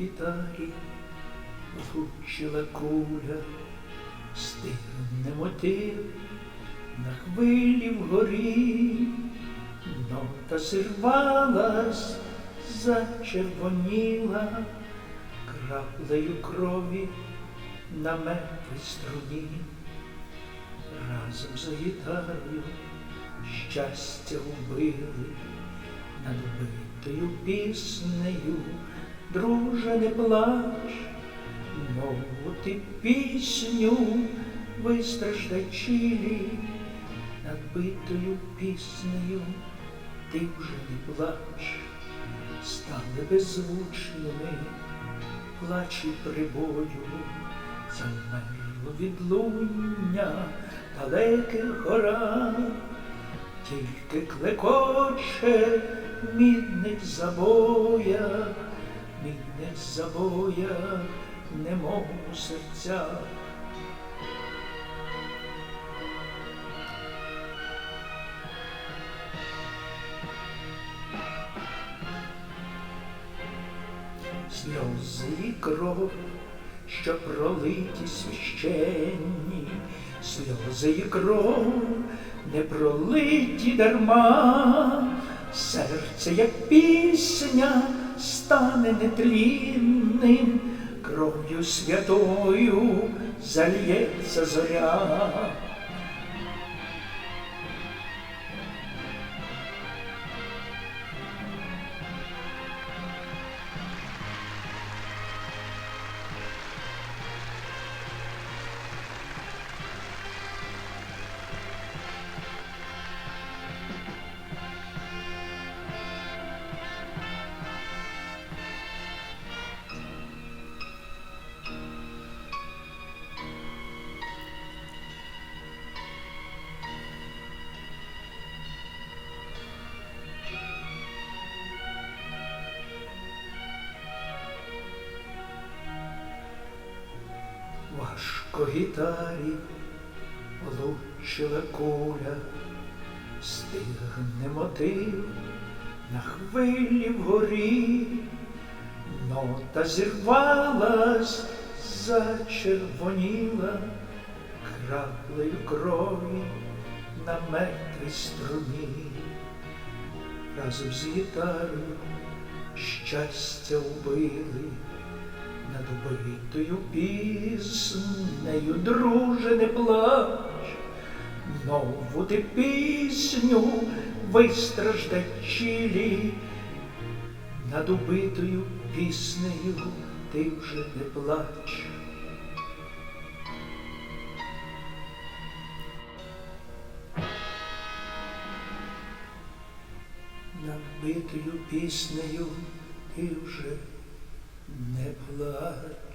гітарі влучила куля, стигне мотив на хвилі вгорі, нота зірвалась, зачервоніла краплею крові на мертвій струні. Разом за гітарою щастя убили над битою піснею, друже, не плач, нову ти пісню вистраждай чилі, над битою піснею ти вже не плач, стали беззвучними плачі прибою, замерло відлуння далеких гора, тільки клекоче мідних забоя, мідних забоя, немов у серцях. Сльози і кров, що пролиті священні, сльози і кров не пролиті дарма, серце, як пісня, стане нетлінним, кров'ю святою зальється зоря. Важко гітарі влучила куля, стигне мотив на хвилі вгорі, нота зірвалась, зачервоніла. Краплею крові на мертвій струні. Разом з гітарою щастя убили над убитою піснею, друже, не плач, нову ти пісню вистраждай чилі, над убитою піснею ти вже не плач. Над битою піснею ти вже не плач.